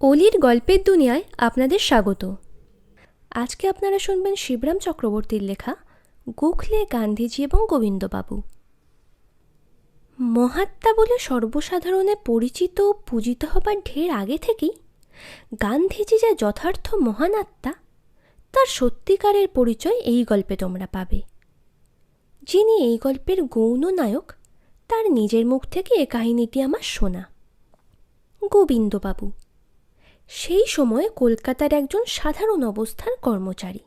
অলির গল্পের দুনিয়ায় আপনাদের স্বাগত। আজকে আপনারা শুনবেন শিবরাম চক্রবর্তীর লেখা গোখলে গান্ধীজি এবং গোবিন্দবাবু। মহাত্মা বলে সর্বসাধারণে পরিচিত ও পূজিত হবার ঢের আগে থেকেই গান্ধীজি যে যথার্থ মহান আত্মা, তার সত্যিকারের পরিচয় এই গল্পে তোমরা পাবে। যিনি এই গল্পের গৌণ নায়ক, তার নিজের মুখ থেকে এ কাহিনীটি আমার শোনা। গোবিন্দবাবু সেই সময়ে কলকাতার একজন সাধারণ অবস্থার কর্মচারী।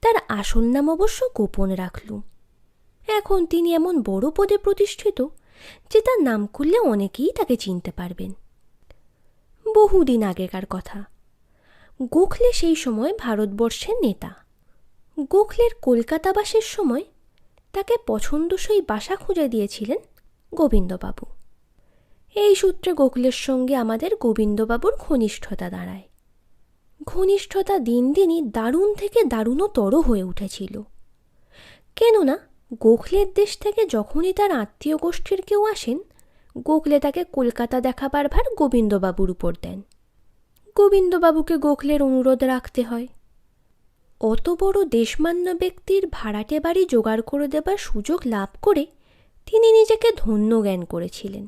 তার আসল নাম অবশ্য গোপন রাখলুম এখন তিনি এমন বড় পদে প্রতিষ্ঠিত যে তার নাম করলে অনেকেই তাকে চিনতে পারবেন। বহুদিন আগেকার কথা। গোখলে সেই সময় ভারতবর্ষের নেতা। গোখলের কলকাতাবাসের সময় তাকে পছন্দসই বাসা খুঁজে দিয়েছিলেন গোবিন্দবাবু। এই সূত্রে গোকুলের সঙ্গে আমাদের গোবিন্দবাবুর ঘনিষ্ঠতা দাঁড়ায়। ঘনিষ্ঠতা দিন দিনই দারুণ থেকে দারুণতর হয়ে উঠেছিল। কেননা গোখলের দেশ থেকে যখনই তার আত্মীয় গোষ্ঠীর কেউ আসেন, গোখলে তাকে কলকাতা দেখাবার ভার গোবিন্দবাবুর উপর দেন। গোবিন্দবাবুকে গোখলের অনুরোধ রাখতে হয়। অত বড় দেশমান্য ব্যক্তির ভাড়াটে বাড়ি জোগাড় করে দেবার সুযোগ লাভ করে তিনি নিজেকে ধন্য জ্ঞান করেছিলেন।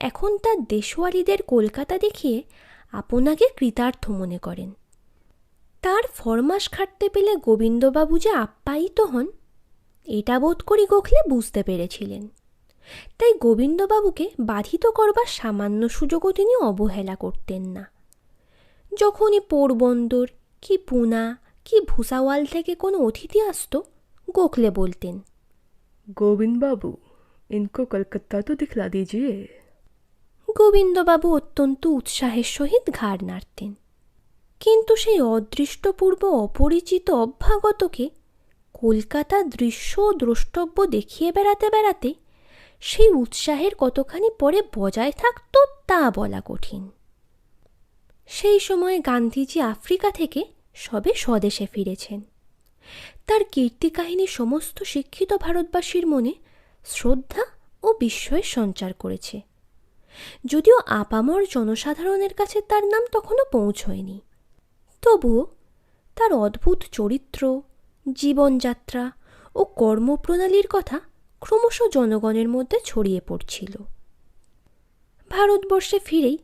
এখন তার দেশওয়ালিদের কলকাতা দেখিয়ে আপনাকে কৃতার্থ মনে করেন। তার ফরমাস খাটতে পেলে গোবিন্দবাবু যে আপ্যায়িত হন, এটা বোধ করি গোখলে বুঝতে পেরেছিলেন। তাই গোবিন্দবাবুকে বাধিত করবার সামান্য সুযোগও তিনি অবহেলা করতেন না। যখনই পোরবন্দর কি পুনা কি ভুসাওয়াল থেকে কোনো অতিথি আসত, গোখলে বলতেন, গোবিন্দবাবু, ইনকো কলকাতা তো দেখলা দিজিয়ে। গোবিন্দবাবু অত্যন্ত উৎসাহের সহিত ঘাড় নাড়তেন। কিন্তু সেই অদৃষ্টপূর্ব অপরিচিত অভ্যাগতকে কলকাতা দৃশ্য ও দ্রষ্টব্য দেখিয়ে বেড়াতে বেড়াতে সেই উৎসাহের কতখানি পরে বজায় থাকত তা বলা কঠিন। সেই সময় গান্ধীজি আফ্রিকা থেকে সবে স্বদেশে ফিরেছেন। তার কীর্তি কাহিনী সমস্ত শিক্ষিত ভারতবাসীর মনে শ্রদ্ধা ও বিস্ময়ের সঞ্চার করেছে। যদিও আপামর জনসাধারণের কাছে তার নাম তখনও পৌঁছয়নি। তবুও তার অদ্ভুত চরিত্র, জীবনযাত্রা ও কর্মপ্রণালীর কথা ক্রমশ জনগণের মধ্যে ছড়িয়ে পড়ছিল। ভারতবর্ষে ফিরেই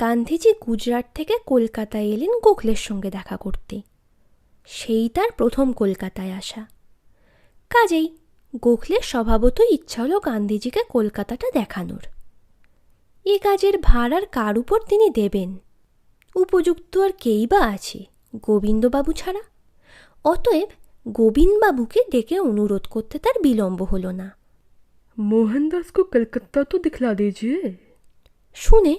গান্ধীজি গুজরাট থেকে কলকাতায় এলেন গোখলের সঙ্গে দেখা করতে। সেই তার প্রথম কলকাতায় আসা। কাজেই গোখলের স্বভাবতই ইচ্ছা হলো গান্ধীজিকে কলকাতাটা দেখানোর। এ কাজের ভার আর কার উপর তিনি দেবেন উপযুক্ত আর কেই বা আছে গোবিন্দবাবু ছাড়া অতএব গোবিন্দবাবুকে ডেকে অনুরোধ করতে তার বিলম্ব হলো না मोहनदास को कलकत्ता तो दिखला दीजिए শুনে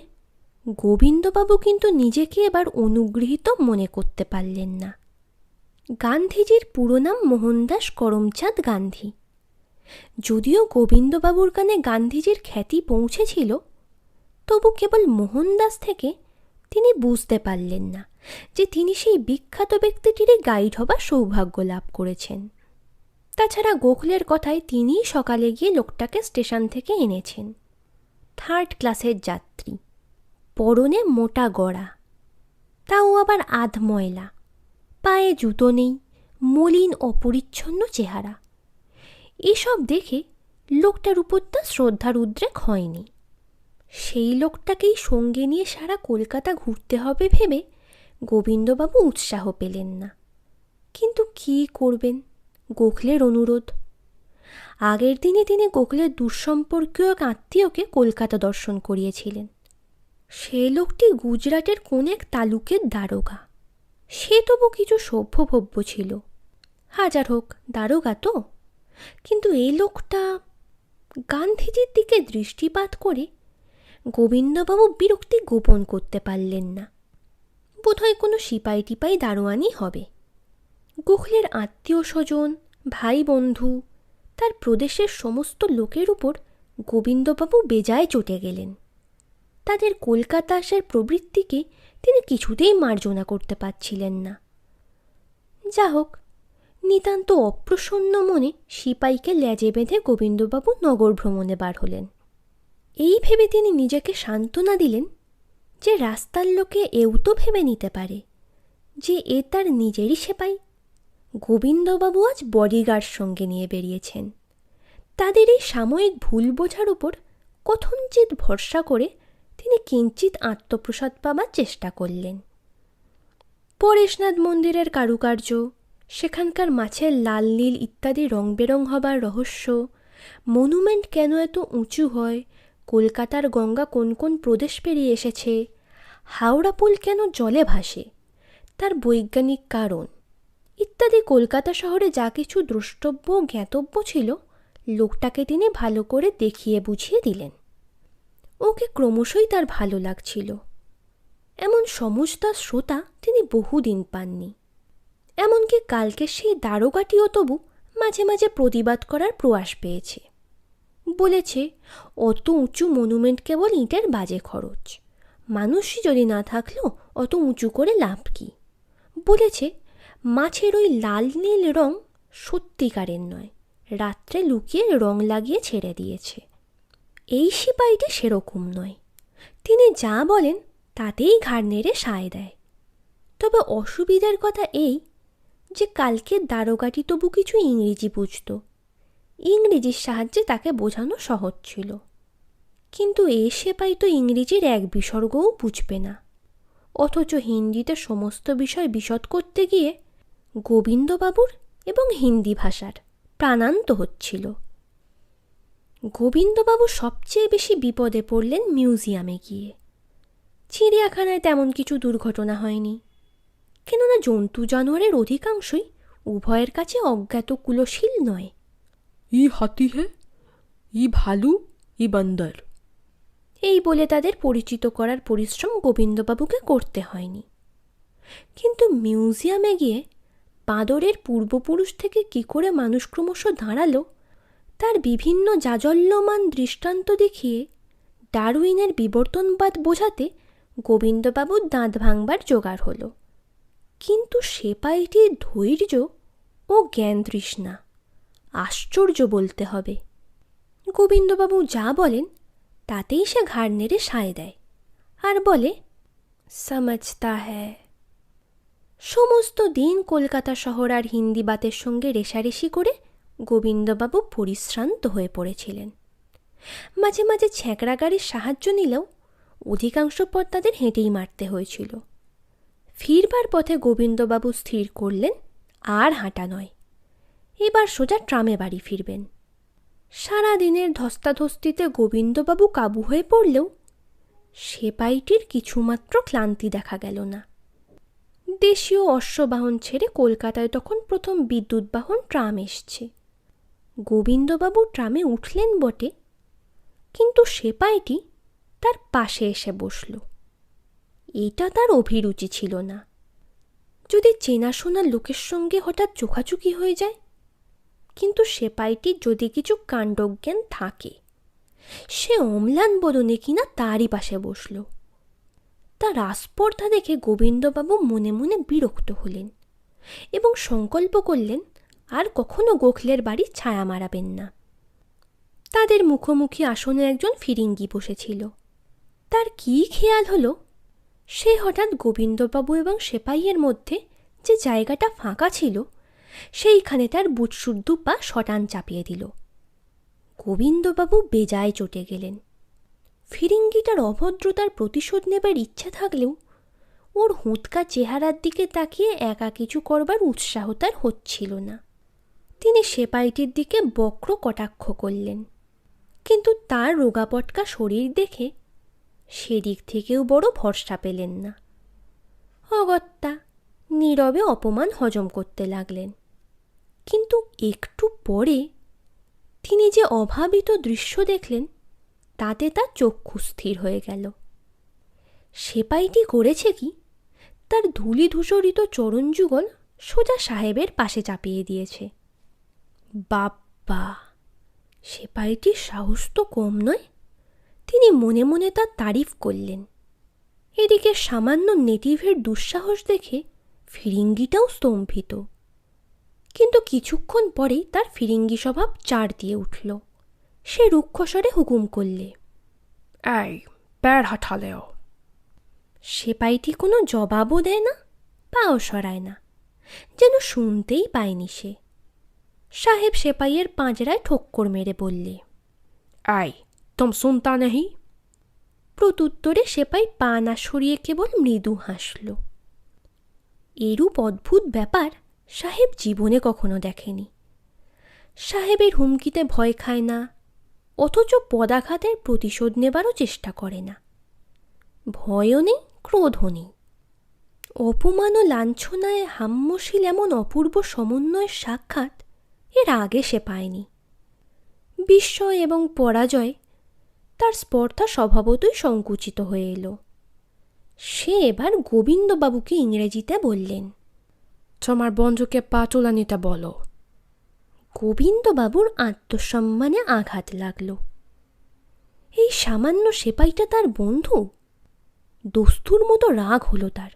গোবিন্দবাবু কিন্তু নিজেকে এবার অনুগৃহীত মনে করতে পারলেন না গান্ধীজির পুরো নাম মোহনদাস করমচাঁদ গান্ধী যদিও গোবিন্দবাবুর কানে গান্ধীজির খ্যাতি পৌঁছেছিল তবু কেবল মোহনদাস থেকে তিনি বুঝতে পারলেন না যে তিনি সেই বিখ্যাত ব্যক্তিটিরই গাইড হবার সৌভাগ্য লাভ করেছেন। তাছাড়া গোখলের কথায় তিনিই সকালে গিয়ে লোকটাকে স্টেশন থেকে এনেছেন। থার্ড ক্লাসের যাত্রী, পরনে মোটা গড়া, তাও আবার আধ ময়লা, পায়ে জুতো নেই, মলিন অপরিচ্ছন্ন চেহারা। এসব দেখে লোকটার উপর তা শ্রদ্ধার উদ্রেক হয়নি। সেই লোকটাকেই সঙ্গে নিয়ে সারা কলকাতা ঘুরতে হবে ভেবে গোবিন্দবাবু উৎসাহ পেলেন না। কিন্তু কি করবেন? গোখলের অনুরোধ। আগের দিনে তিনি গোখলের দুঃসম্পর্কীয় এক আত্মীয়কে কলকাতা দর্শন করিয়েছিলেন। সে লোকটি গুজরাটের কোন এক তালুকের দারোগা। সে তবু কিছু সভ্যভব্য ছিল। হাজার হোক, দারোগা তো। কিন্তু এই লোকটা গান্ধীজির দিকে দৃষ্টিপাত করে গোবিন্দবাবু বিরক্তি গোপন করতে পারলেন না। বোধহয় কোনো সিপাই টিপাই দারোয়ানই হবে। গোখলের আত্মীয় স্বজন ভাই বন্ধু তার প্রদেশের সমস্ত লোকের উপর গোবিন্দবাবু বেজায় চটে গেলেন। তাদের কলকাতা আসার প্রবৃত্তিকে তিনি কিছুতেই মার্জনা করতে পারছিলেন না। যা হোক নিতান্ত অপ্রসন্ন মনে সিপাইকে ল্যাজে বেঁধে গোবিন্দবাবু নগর ভ্রমণে বার হলেন। এই ভেবে তিনি নিজেকে সান্ত্বনা দিলেন যে রাস্তার লোকে এও তো ভেবে নিতে পারে যে এ তার নিজেরই সেপাই। গোবিন্দবাবু আজ বডিগার্ড সঙ্গে নিয়ে বেরিয়েছেন। তাদের এই সাময়িক ভুল বোঝার উপর কথঞ্চিত ভরসা করে তিনি কিঞ্চিত আত্মপ্রসাদ পাবার চেষ্টা করলেন। পরেশনাথ মন্দিরের কারুকার্য, সেখানকার মাছের লাল নীল ইত্যাদি রং বেরং হবার রহস্য, মনুমেন্ট কেন এত উঁচু হয় কলকাতার গঙ্গা কোন কোন প্রদেশ পেরিয়ে এসেছে? হাওড়া পুল কেন জলে ভাসে? তার বৈজ্ঞানিক কারণ? ইত্যাদি কলকাতা শহরে যা কিছু দ্রষ্টব্য জ্ঞাতব্য ছিল, লোকটাকে তিনি ভালো করে দেখিয়ে বুঝিয়ে দিলেন। ওকে ক্রমশই তার ভালো লাগছিল। এমন সমজদার শ্রোতা তিনি বহুদিন পাননি। এমনকি কালকে সেই দারোগাটিও তবু মাঝে মাঝে প্রতিবাদ করার প্রয়াস পেয়েছে। বলেছে, অত উঁচু মনুমেন্ট কেবল ইঁটের বাজে খরচ। মানুষই যদি না থাকল, অত উঁচু করে লাভ কি? বলেছে, মাছের ওই লাল নীল রং সত্যিকারের নয়, রাত্রে লুকিয়ে রং লাগিয়ে ছেড়ে দিয়েছে। এই সিপাহীটি সেরকম নয়। তিনি যা বলেন, তাতেই ঘাড় নেড়ে সায় দেয়। তবে অসুবিধার কথা এই যে কালকে দারোগাটি তবু কিছু ইংরেজি বুঝত ইংরেজির সাহায্যে তাকে বোঝানো সহজ ছিল। কিন্তু এ সেপাই তো ইংরেজির এক বিসর্গও বুঝবে না। অথচ হিন্দিতে সমস্ত বিষয় বিশদ করতে গিয়ে গোবিন্দবাবুর এবং হিন্দি ভাষার প্রাণান্ত হচ্ছিল। গোবিন্দবাবু সবচেয়ে বেশি বিপদে পড়লেন মিউজিয়ামে গিয়ে। চিড়িয়াখানায় তেমন কিছু দুর্ঘটনা হয়নি। কেননা জন্তু জানোয়ারের অধিকাংশই উভয়ের কাছে অজ্ঞাত কুলশীল নয়। ই হাতি হে, ই ভালু, ই বন্দর। এই বলে তাদের পরিচিত করার পরিশ্রম গোবিন্দবাবুকে করতে হয়নি। কিন্তু মিউজিয়ামে গিয়ে বাঁদরের পূর্বপুরুষ থেকে কি করে মানুষ ক্রমশ দাঁড়াল, তার বিভিন্ন জাজল্যমান দৃষ্টান্ত দেখিয়ে ডারউইনের বিবর্তনবাদ বোঝাতে গোবিন্দবাবুর দাঁত ভাঙবার জোগাড় হলো। কিন্তু সেপাইটির ধৈর্য ও জ্ঞান তৃষ্ণা আশ্চর্য বলতে হবে। গোবিন্দবাবু যা বলেন, তাতেই সে ঘাড় নেড়ে সায় দেয় আর বলে, সমঝতা হ্যায়। সমস্ত দিন কলকাতা শহর আর হিন্দি বাতের সঙ্গে রেশারেশি করে গোবিন্দবাবু পরিশ্রান্ত হয়ে পড়েছিলেন। মাঝে মাঝে ছ্যাঁকড়া গাড়ির সাহায্য নিলেও অধিকাংশ পথ তাদের হেঁটেই মারতে হয়েছিল। ফিরবার পথে গোবিন্দবাবু স্থির করলেন, আর হাঁটা নয়। এবার সোজা ট্রামে বাড়ি ফিরবেন। সারা দিনের ধস্তাধস্তিতে গোবিন্দবাবু কাবু হয়ে পড়লেও সেপাইটির কিছুমাত্র ক্লান্তি দেখা গেল না। দেশীয় অশ্ববাহন ছেড়ে কলকাতায় তখন প্রথম বিদ্যুৎ বাহন ট্রাম এসছে। গোবিন্দবাবু ট্রামে উঠলেন বটে, কিন্তু সেপাইটি তার পাশে এসে বসল। এটা তার অভিরুচি ছিল না। যদি চেনাশোনা লোকের সঙ্গে হঠাৎ চোখাচুকি হয়ে যায় কিন্তু সেপাইটি যদি কিছু কাণ্ডজ্ঞান থাকে, সে অম্লান বদনে কিনা তারই পাশে বসল। তার আস্পর্ধা দেখে গোবিন্দবাবু মনে মনে বিরক্ত হলেন এবং সংকল্প করলেন, আর কখনো গোখলের বাড়ি ছায়া মারাবেন না। তাদের মুখোমুখি আসনে একজন ফিরিঙ্গি বসেছিল। তার কি খেয়াল হলো? সে হঠাৎ গোবিন্দবাবু এবং সেপাইয়ের মধ্যে যে জায়গাটা ফাঁকা ছিল সেইখানে তার বুটসুদ্ধু পা শটান চাপিয়ে দিল। গোবিন্দবাবু বেজায় চটে গেলেন। ফিরিঙ্গিটার অভদ্রতার প্রতিশোধ নেবার ইচ্ছা থাকলেও ওর হুঁতকা চেহারার দিকে তাকিয়ে একা কিছু করবার উৎসাহ তার হচ্ছিল না। তিনি সেপাইটির দিকে বক্র কটাক্ষ করলেন। কিন্তু তার রোগাপটকা শরীর দেখে সেদিক থেকেও বড় ভরসা পেলেন না। অগত্যা, নীরবে অপমান হজম করতে লাগলেন। কিন্তু একটু পরে তিনি যে অভাবিত দৃশ্য দেখলেন, তাতে তার চক্ষু স্থির হয়ে গেল। সেপাইটি করেছে কি? তার ধূলি ধূসরিত চরণযুগল সোজা সাহেবের পাশে চাপিয়ে দিয়েছে। বাপ্পা! সেপাইটির সাহস তো কম নয়। তিনি মনে মনে তার তারিফ করলেন। এদিকে সামান্য নেটিভের দুঃসাহস দেখে ফিরিঙ্গিটাও স্তম্ভিত। কিন্তু কিছুক্ষণ পরেই তার ফিরিঙ্গি স্বভাব চার দিয়ে উঠল। সে রুক্ষস্বরে হুকুম করলে, এই প্যার হাঁটালেও সেপাইটি কোনো জবাবও দেয় না, পাও সরায় না, যেন শুনতেই পায়নি সে। সাহেব সেপাইয়ের পাঁজরায় ঠোক্কর মেরে বললে আই তুম শুনতা নেই প্রত্যুত্তরে সেপাই পা না সরিয়ে কেবল মৃদু হাসল। এরূপ অদ্ভুত ব্যাপার সাহেব জীবনে কখনো দেখেনি। সাহেবের হুমকিতে ভয় খায় না, অথচ পদাঘাতের প্রতিশোধ নেবারও চেষ্টা করে না। ভয়ও নেই, ক্রোধও নেই। অপমান ও লাঞ্ছনায় হাম্যশীল এমন অপূর্ব সমন্বয়ের সাক্ষাৎ এর আগে সে পায়নি। বিস্ময় এবং পরাজয় তার স্পর্ধা স্বভাবতই সংকুচিত হয়ে এলো। সে এবার গোবিন্দবাবুকে ইংরেজিতে বললেন তোমার বন্ধুকে পা তোলানিটা বলো। গোবিন্দবাবুর আত্মসম্মানে আঘাত লাগল। এই সামান্য সেপাইটা তার বন্ধু? দস্তুর মতো রাগ হলো তার।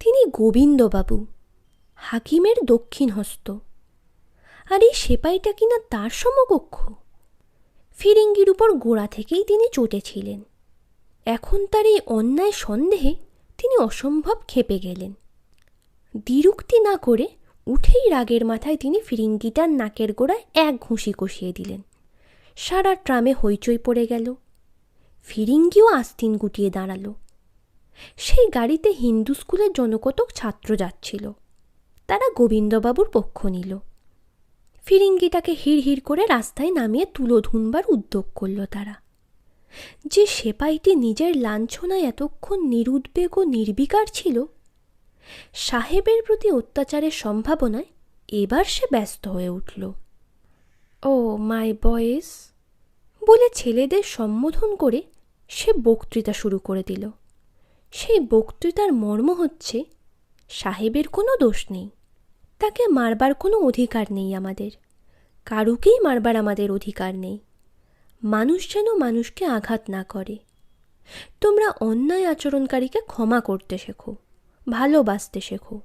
তিনি গোবিন্দবাবু, হাকিমের দক্ষিণ হস্ত আর এই সেপাইটা কিনা তার সমকক্ষ? ফিরিঙ্গির উপর গোড়া থেকেই তিনি চটেছিলেন। এখন তার এই অন্যায় সন্দেহে তিনি অসম্ভব খেপে গেলেন। দ্বিরুক্তি না করে উঠেই রাগের মাথায় তিনি ফিরিঙ্গিটার নাকের গোড়ায় এক ঘুষি কষিয়ে দিলেন। সারা ট্রামে হইচই পড়ে গেল। ফিরিঙ্গিও আস্তিন গুটিয়ে দাঁড়াল। সেই গাড়িতে হিন্দু স্কুলের জনকতক ছাত্র যাচ্ছিল। তারা গোবিন্দবাবুর পক্ষ নিল। ফিরিঙ্গিটাকে হিড় করে রাস্তায় নামিয়ে তুলো ধুনবার উদ্যোগ করল তারা। যে সেপাইটি নিজের লাঞ্ছনায় এতক্ষণ নিরুদ্বেগ ও নির্বিকার ছিল সাহেবের প্রতি অত্যাচারের সম্ভাবনায় এবার সে ব্যস্ত হয়ে উঠল। ও, মাই বয়েস, বলে ছেলেদের সম্বোধন করে সে বক্তৃতা শুরু করে দিল। সেই বক্তৃতার মর্ম হচ্ছে, সাহেবের কোনো দোষ নেই। তাকে মারবার কোনো অধিকার নেই আমাদের। কারুকেই মারবার আমাদের অধিকার নেই। মানুষ যেন মানুষকে আঘাত না করে। তোমরা অন্যায় আচরণকারীকে ক্ষমা করতে শেখো। ভালোবাসতে শেখো।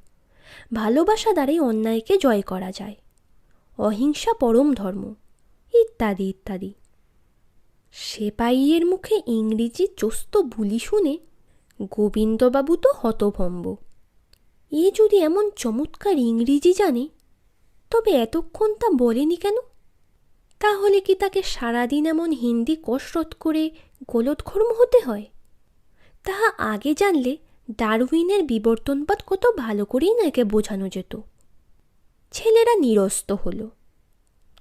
ভালোবাসা দ্বারাই অন্যায়কে জয় করা যায়। অহিংসা পরম ধর্ম। ইত্যাদি ইত্যাদি। সেপাইয়ের মুখে ইংরেজি চস্ত বুলি শুনে গোবিন্দবাবু তো হতভম্ব। এ যদি এমন চমৎকার ইংরেজি জানে, তবে এতক্ষণ তা বলেনি কেন? তাহলে কি তাকে সারাদিন এমন হিন্দি কসরত করে গোলতঘর্ম হতে হয়? তাহা আগে জানলে ডারউইনের বিবর্তনবাদ কত ভালো করেই না একে বোঝানো যেত। ছেলেরা নিরস্ত হল।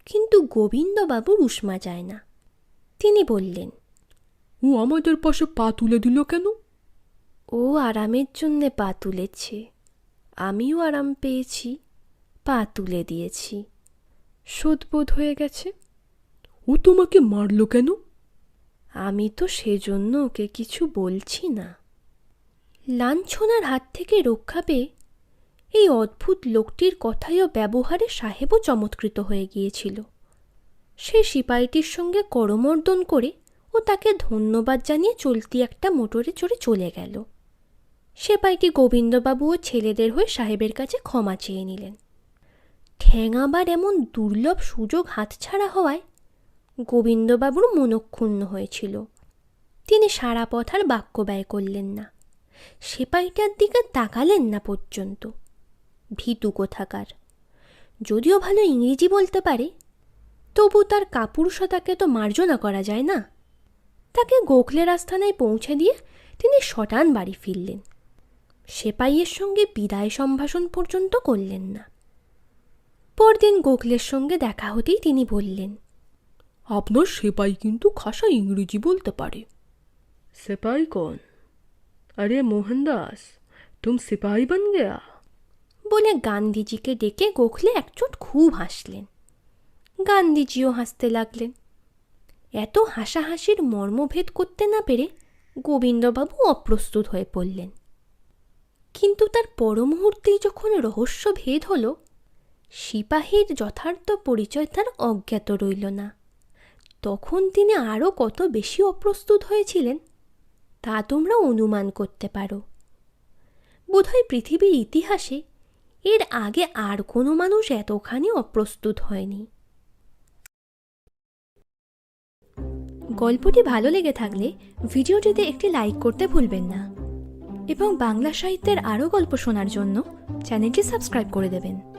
কিন্তু গোবিন্দবাবুর উষ্মা যায় না। তিনি বললেন ও আমাদের পাশে পা তুলে দিল কেন? ও আরামের জন্যে পা তুলেছে। আমিও আরাম পেয়েছি পা তুলে দিয়েছি। শোধবোধ হয়ে গেছে। ও তোমাকে মারলো কেন? আমি তো সেজন্য ওকে কিছু বলছি না। লাঞ্ছনার হাত থেকে রক্ষা পেয়ে এই অদ্ভুত লোকটির কথায় ও ব্যবহারে সাহেবও চমৎকৃত হয়ে গিয়েছিল। সে সিপাহীটির সঙ্গে করমর্দন করে ও তাকে ধন্যবাদ জানিয়ে চলতি একটা মোটরে চড়ে চলে গেল। সেপাইটি গোবিন্দবাবু ও ছেলেদের হয়ে সাহেবের কাছে ক্ষমা চেয়ে নিলেন। ঠ্যাঙাবার এমন দুর্লভ সুযোগ হাতছাড়া হওয়ায় গোবিন্দবাবুর মনক্ষুণ্ণ হয়েছিল। তিনি সারা পথার বাক্য ব্যয় করলেন না। সেপাইটার দিকে তাকালেন না পর্যন্ত। ভিতু কোথাকার। যদিও ভালো ইংরেজি বলতে পারে, তবু তার কাপুরুষতাকে তো মার্জনা করা যায় না। তাকে গোখলের আস্থানায় পৌঁছে দিয়ে তিনি শটান বাড়ি ফিরলেন। সেপাইয়ের সঙ্গে বিদায় সম্ভাষণ পর্যন্ত করলেন না। পরদিন গোখলের সঙ্গে দেখা হতেই তিনি বললেন, আপনার সেপাই কিন্তু খাসা ইংরেজি বলতে পারে। সেপাই কোন? अरे मोहनदास तुम सिपाही बन गया বলে গান্ধীজিকে ডেকে গোখলে একচোট খুব হাসলেন গান্ধীজিও হাসতে লাগলেন এত হাসাহাসির মর্মভেদ করতে না পেরে গোবিন্দবাবু অপ্রস্তুত হয়ে পড়লেন কিন্তু তার পর মুহূর্তেই যখন রহস্য ভেদ হল সিপাহীর যথার্থ পরিচয় তার অজ্ঞাত রইল না তখন তিনি আরও কত বেশি অপ্রস্তুত হয়েছিলেন তা তোমরা অনুমান করতে পারো। বোধহয় পৃথিবীর ইতিহাসে এর আগে আর কোনো মানুষ এতখানি অপ্রস্তুত হয়নি। গল্পটি ভালো লেগে থাকলে ভিডিওটিতে একটি লাইক করতে ভুলবেন না এবং বাংলা সাহিত্যের আরও গল্প শোনার জন্য চ্যানেলটি সাবস্ক্রাইব করে দেবেন।